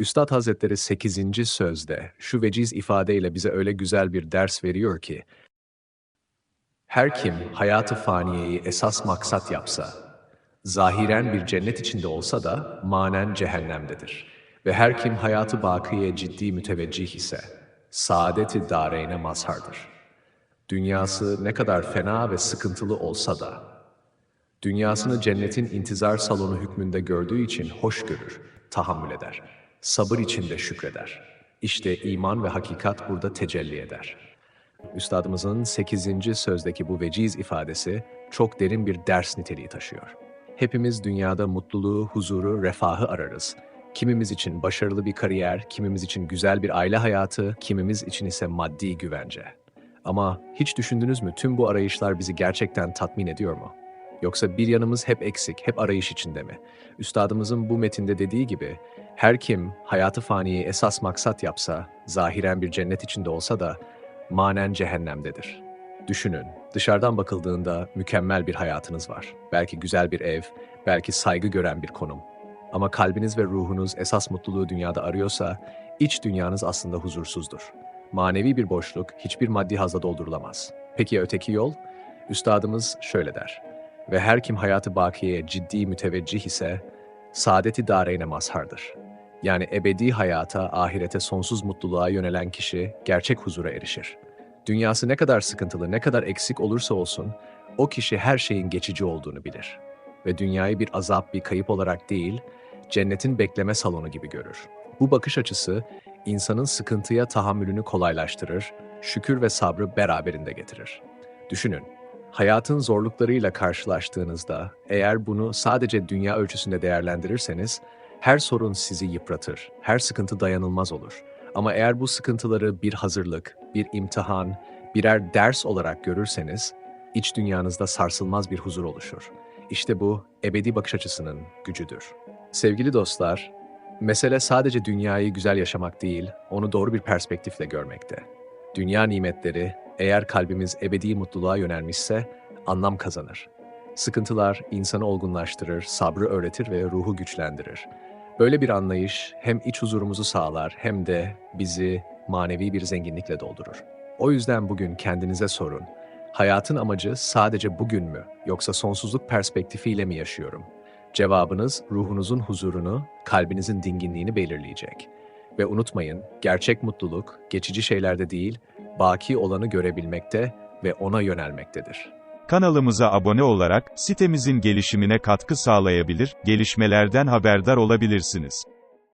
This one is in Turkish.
Üstad Hazretleri 8. sözde şu veciz ifadeyle bize öyle güzel bir ders veriyor ki, her kim hayatı faniyeyi esas maksat yapsa, zahiren bir cennet içinde olsa da manen cehennemdedir. Ve her kim hayatı bakiye ciddi müteveccih ise, saadeti dareyne mazhardır. Dünyası ne kadar fena ve sıkıntılı olsa da, dünyasını cennetin intizar salonu hükmünde gördüğü için hoş görür, tahammül eder. Sabır içinde şükreder. İşte iman ve hakikat burada tecelli eder. Üstadımızın 8. sözdeki bu veciz ifadesi çok derin bir ders niteliği taşıyor. Hepimiz dünyada mutluluğu, huzuru, refahı ararız. Kimimiz için başarılı bir kariyer, kimimiz için güzel bir aile hayatı, kimimiz için ise maddi güvence. Ama hiç düşündünüz mü tüm bu arayışlar bizi gerçekten tatmin ediyor mu? Yoksa bir yanımız hep eksik, hep arayış içinde mi? Üstadımızın bu metinde dediği gibi, her kim hayatı faniyi esas maksat yapsa, zahiren bir cennet içinde olsa da, manen cehennemdedir. Düşünün, dışarıdan bakıldığında mükemmel bir hayatınız var. Belki güzel bir ev, belki saygı gören bir konum. Ama kalbiniz ve ruhunuz esas mutluluğu dünyada arıyorsa, iç dünyanız aslında huzursuzdur. Manevi bir boşluk hiçbir maddi hazla doldurulamaz. Peki ya öteki yol? Üstadımız şöyle der. Ve her kim hayatı bakiyeye ciddi müteveccih ise, saadeti dareyne mazhardır. Yani ebedi hayata, ahirete sonsuz mutluluğa yönelen kişi gerçek huzura erişir. Dünyası ne kadar sıkıntılı, ne kadar eksik olursa olsun, o kişi her şeyin geçici olduğunu bilir. Ve dünyayı bir azap, bir kayıp olarak değil, cennetin bekleme salonu gibi görür. Bu bakış açısı, insanın sıkıntıya tahammülünü kolaylaştırır, şükür ve sabrı beraberinde getirir. Düşünün, hayatın zorluklarıyla karşılaştığınızda, eğer bunu sadece dünya ölçüsünde değerlendirirseniz, her sorun sizi yıpratır, her sıkıntı dayanılmaz olur. Ama eğer bu sıkıntıları bir hazırlık, bir imtihan, birer ders olarak görürseniz, iç dünyanızda sarsılmaz bir huzur oluşur. İşte bu ebedi bakış açısının gücüdür. Sevgili dostlar, mesele sadece dünyayı güzel yaşamak değil, onu doğru bir perspektifle görmekte. Dünya nimetleri, eğer kalbimiz ebedi mutluluğa yönelmişse, anlam kazanır. Sıkıntılar insanı olgunlaştırır, sabrı öğretir ve ruhu güçlendirir. Böyle bir anlayış hem iç huzurumuzu sağlar hem de bizi manevi bir zenginlikle doldurur. O yüzden bugün kendinize sorun. Hayatın amacı sadece bugün mü yoksa sonsuzluk perspektifiyle mi yaşıyorum? Cevabınız ruhunuzun huzurunu, kalbinizin dinginliğini belirleyecek. Ve unutmayın, gerçek mutluluk geçici şeylerde değil, baki olanı görebilmekte ve ona yönelmektedir. Kanalımıza abone olarak sitemizin gelişimine katkı sağlayabilir, gelişmelerden haberdar olabilirsiniz.